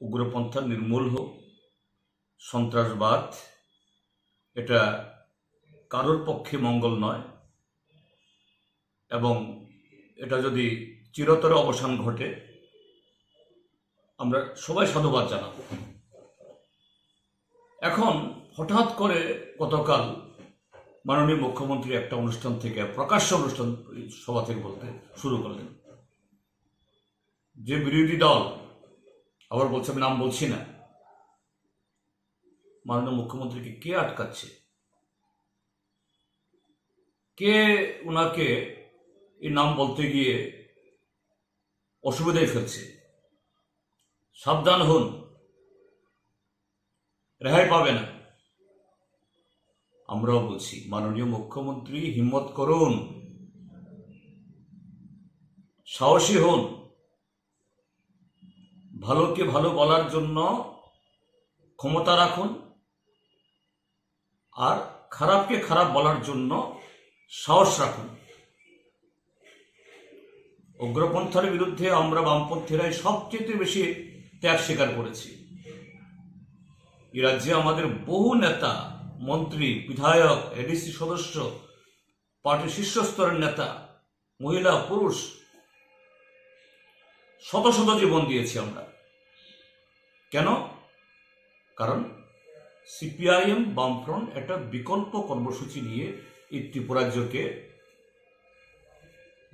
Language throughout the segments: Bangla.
উগ্রপন্থা নির্মূল হোক, সন্ত্রাসবাদ, এটা কারোর পক্ষে মঙ্গল নয়। এবং এটা যদি চিরতরে অবসান ঘটে, আমরা সবাই সাধুবাদ জানাব। এখন হঠাৎ করে গতকাল মাননীয় মুখ্যমন্ত্রী একটা অনুষ্ঠান থেকে, প্রকাশ্য অনুষ্ঠান সভা থেকে বলতে শুরু করলেন। যে বিরোধী দল আবার বলছে, আমি নাম বলছি না। মাননীয় মুখ্যমন্ত্রীকে কে আটকাচ্ছে? কে ওনাকে এই নাম বলতে গিয়ে অসুবিধায় ফেলছে? সাবধান হন। রেহাই পাবে না। আমরাও বলছি, মাননীয় মুখ্যমন্ত্রী, হিম্মত করুন। সাহসী হন। ভালোকে ভালো বলার জন্য ক্ষমতা রাখুন আর খারাপকে খারাপ বলার জন্য সাহস রাখুন। উগ্রপন্থার বিরুদ্ধে আমরা বামপন্থীরাই সবচেয়ে বেশি ত্যাগ স্বীকার করেছি। এই রাজ্যে আমাদের বহু নেতা, মন্ত্রী, বিধায়ক এডিসি সদস্য, পার্টির শীর্ষস্তরের নেতা, মহিলা, পুরুষ, শত শত জীবন দিয়েছি আমরা। কেন? কারণ সিপিআইএম বামফ্রন্ট একটা বিকল্প কর্মসূচি নিয়ে এই ত্রিপুরাজ্যকে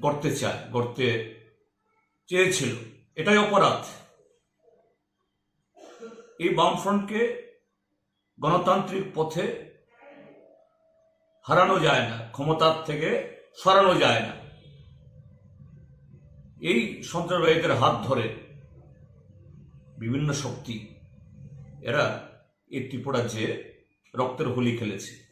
গড়তে চায়, গড়তে চেয়েছিল। এটাই অপরাধ। এই বামফ্রন্টকে গণতান্ত্রিক পথে হারানো যায় না, ক্ষমতার থেকে সরানো যায় না। এই সন্ত্রাসবাদীদের হাত ধরে বিভিন্ন শক্তি এরা এই ত্রিপুরা যে রক্তের হোলি খেলেছে।